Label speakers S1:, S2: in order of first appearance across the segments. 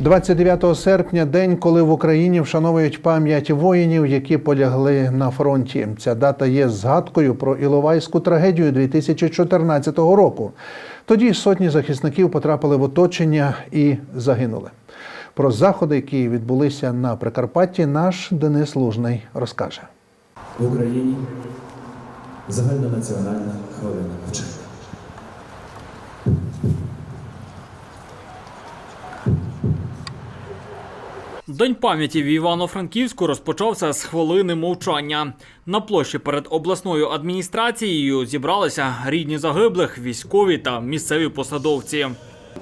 S1: 29 серпня день, коли в Україні вшановують пам'ять воїнів, які полягли на фронті. Ця дата є згадкою про Іловайську трагедію 2014 року. Тоді сотні захисників потрапили в оточення і загинули. Про заходи, які відбулися на Прикарпатті, наш Денис Лужний розкаже.
S2: В Україні загальнонаціональна хвилина мовчання.
S3: День пам'яті в Івано-Франківську розпочався з хвилини мовчання. На площі перед обласною адміністрацією зібралися рідні загиблих, військові та місцеві посадовці.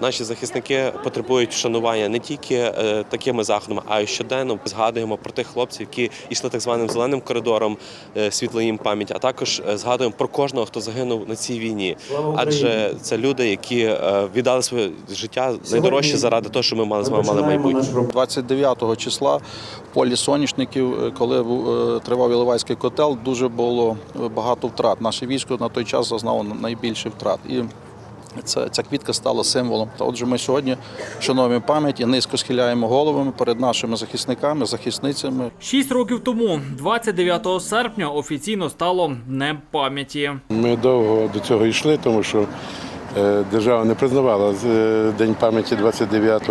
S4: Наші захисники потребують вшанування не тільки е, такими заходами, а й щоденно згадуємо про тих хлопців, які йшли так званим зеленим коридором, е, світла їм пам'ять, а також е, згадуємо про кожного, хто загинув на цій війні. Адже це люди, які віддали своє життя найдорожче заради того, щоб ми мали з вами мали майбутнє.
S5: 29 числа в полі соняшників, коли тривав Іловайський котел, дуже було багато втрат. Наше військо на той час зазнало найбільше втрат. І це, ця квітка стала символом. Та Отже, ми сьогодні вшановуємо пам'ять і низько схиляємо головами перед нашими захисниками, захисницями.
S3: Шість років тому, 29 серпня, офіційно стало Днем пам'яті.
S6: Ми довго до цього йшли, тому що е, держава не признавала е, День пам'яті 29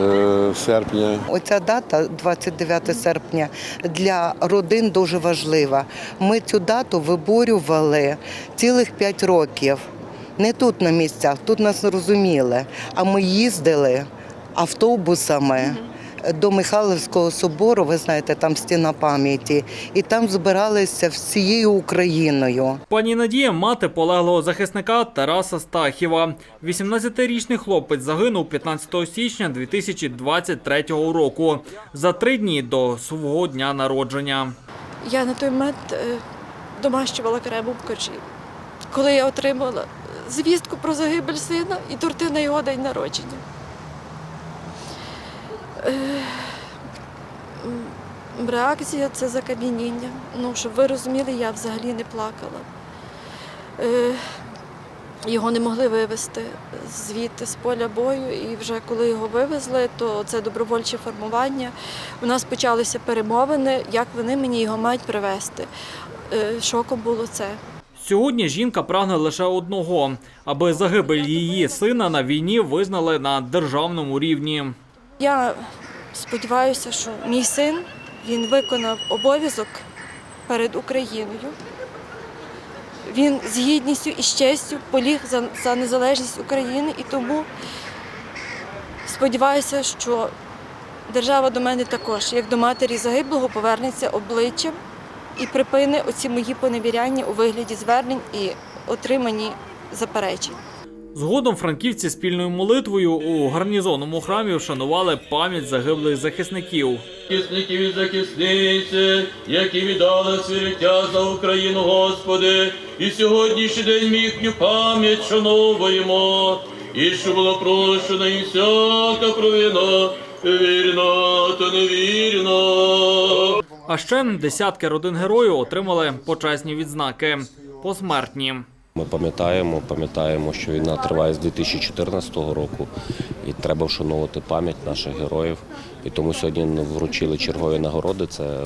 S6: е, серпня.
S7: Оця дата, 29 серпня, для родин дуже важлива. Ми цю дату виборювали цілих 5 років. Не тут на місцях, тут нас розуміли. А ми їздили автобусами. До Михайлівського собору, ви знаєте, там стіна пам'яті, і там збиралися всією Україною.
S3: Пані Надія мати полеглого захисника Тараса Стахіва. 18-річний хлопець загинув 15 січня 2023 року за три дні до свого дня народження.
S8: Я на той момент домащувала крему в корчі. Коли я отримала звістку про загибель сина і торти на його день народження. Е, Реакція це закам'яніння. Ну, щоб ви розуміли, я взагалі не плакала. Е, Його не могли вивезти звідти з поля бою, і вже коли його вивезли, то це добровольче формування. У нас почалися перемовини, як вони мені його мають привезти. Е, Шоком було це.
S3: Сьогодні жінка прагне лише одного, аби загибель її сина на війні визнали на державному рівні.
S8: Я сподіваюся, що мій син він виконав обов'язок перед Україною. Він з гідністю і з честю поліг за, за незалежність України і тому сподіваюся, що держава до мене також, як до матері загиблого, повернеться обличчям і припине оці мої поневіряння у вигляді звернень і отримані заперечень.
S3: Згодом франківці спільною молитвою у гарнізонному храмі вшанували пам'ять загиблих захисників.
S9: захисників і захисниці, які віддали життя за Україну, Господи, і сьогоднішній день ми їхню пам'ять шановуємо, і що було прощено і всяка провина, вірно та невірно.
S3: А ще десятки родин героїв отримали почесні відзнаки посмертні.
S4: Ми пам'ятаємо, пам'ятаємо, що війна триває з 2014 року, і треба вшановувати пам'ять наших героїв. І тому сьогодні вручили чергові нагороди. Це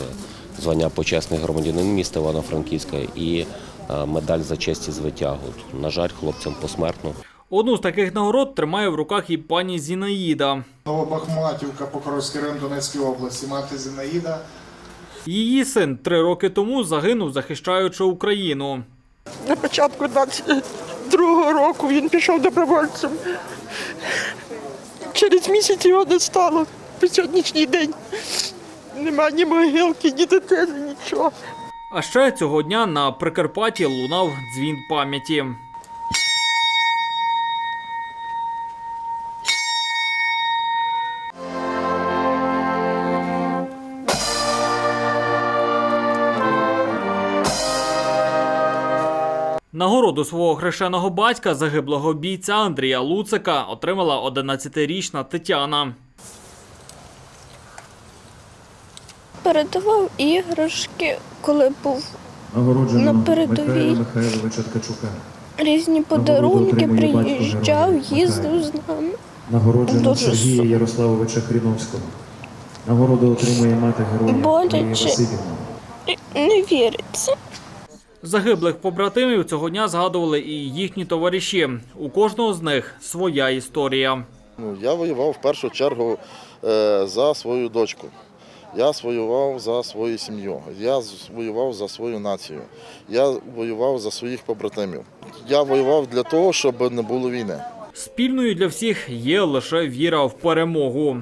S4: звання почесний громадянин міста Івано-Франківська і е, медаль за честь і звитягу. На жаль, хлопцям посмертно.
S3: Одну з таких нагород тримає в руках і пані Зінаїда.
S10: Новобахматівка, Покровський район Донецької області, мати Зінаїда.
S3: Її син три роки тому загинув, захищаючи Україну.
S11: На початку 22-го року він пішов добровольцем. Через місяць його не стало по сьогоднішній день. Нема ні могилки, ні дитини, нічого.
S3: А ще цього дня на Прикарпатті лунав дзвін пам'яті. Нагороду свого хрещеного батька, загиблого бійця Андрія Луцика, отримала 11-річна Тетяна.
S8: Передавав іграшки, коли був на передовій.
S2: Михайловича Ткачука.
S8: Різні подарунки, приїжджав, їздив з нами.
S2: Нагороджено
S11: Дуже
S2: Сергія Ярославовича Хріновського. Нагороду отримує мати героя
S11: Боляче.
S2: Марія Васильівна.
S11: Не віриться.
S3: Загиблих побратимів цього дня згадували і їхні товариші. У кожного з них своя історія.
S12: Ну, я воював в першу чергу е, за свою дочку. Я воював за свою сім'ю. Я воював за свою націю. Я воював за своїх побратимів. Я воював для того, щоб не було війни.
S3: Спільною для всіх є лише віра в перемогу.